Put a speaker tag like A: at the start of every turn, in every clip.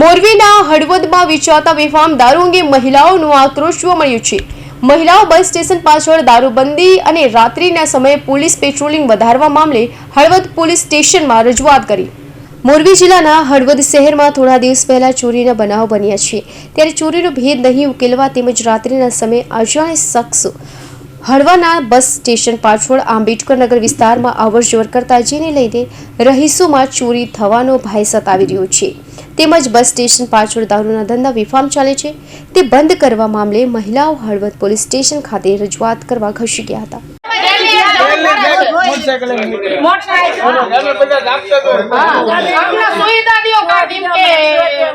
A: મોરબીના હળવદમાં વેચાતા બેફામ દારૂ અંગે મહિલાઓનો આક્રોશ જોવા મળ્યો છે. મહિલાઓ બસ સ્ટેશન પાછળ દારૂબંધી અને રાત્રિના સમયે પોલીસ પેટ્રોલિંગ વધારવા મામલે હળવદ પોલીસ સ્ટેશનમાં રજૂઆત કરી. મોરબી જિલ્લાના હળવદ શહેરમાં થોડા દિવસ પહેલા ચોરીના બનાવ બન્યા છે. ત્યારે ચોરીનો ભેદ નહીં ઉકેલવા તેમજ રાત્રિના સમયે અજાણે શખ્સો હળવાના બસ સ્ટેશન પાછળ આંબેડકરનગર વિસ્તારમાં વિસ્તારમાં અવરજવર કરતા જેને લઈને રહીશોમાં ચોરી થવાનો ભય સતાવી રહ્યો છે. તેમજ બસ સ્ટેશન પાછળ દારૂના ધંધા બેફામ ચાલે છે તે બંધ કરવા મામલે મહિલાઓ હળવદ પોલીસ સ્ટેશન ખાતે રજૂઆત કરવા ખસી ગયા હતા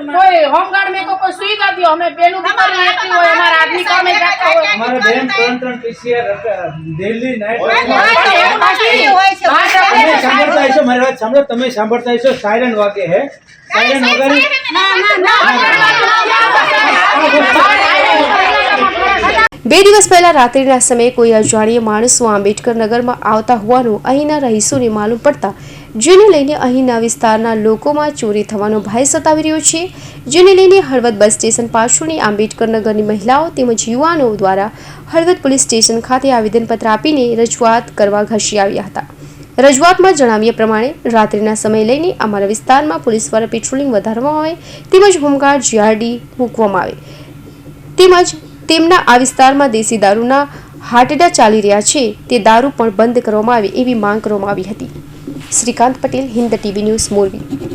B: કોઈ હોમગાર્ડ મેં કોઈ સુવિધા અમે હોય અમારા આદમી કામે જાતા હોય
C: અમારે બેન ત્રણ ત્રણ PCR ડેલી નાઇટ તમે સાંભળતા હશો મારી વાત સાંભળો તમે સાંભળતા હશો સાયરન વાગે હે સાયરન વગર
A: બે દિવસ પહેલા રાત્રિના સમયે કોઈ અજાણ્ય માણસો આંબેડકર નગરમાં આવતા હોવાનું અહીંના રહીશોને માલુમ પડતા જેને લઈને અહીંના વિસ્તારના લોકોમાં ચોરી થવાનો ભય સતાવી રહ્યો છે જેને લઈને હળવદ બસ સ્ટેશન પાછળની આંબેડકર નગરની મહિલાઓ તેમજ યુવાનો દ્વારા હળવદ પોલીસ સ્ટેશન ખાતે આવેદનપત્ર આપીને રજૂઆત કરવા ઘસી આવ્યા હતા રજૂઆતમાં જણાવ્યા પ્રમાણે રાત્રિના સમય લઈને અમારા વિસ્તારમાં પોલીસ દ્વારા પેટ્રોલિંગ વધારવામાં આવે, તેમજ હોમગાર્ડ જીઆરડી મૂકવામાં આવે. તેમજ તેમના આ વિસ્તારમાં દેશી દારૂના હાટડા ચાલી રહ્યા છે, તે દારૂ પણ બંધ કરવામાં આવે એવી માંગ કરવામાં આવી હતી. Shrikant Patel, Hind TV news, Morbi.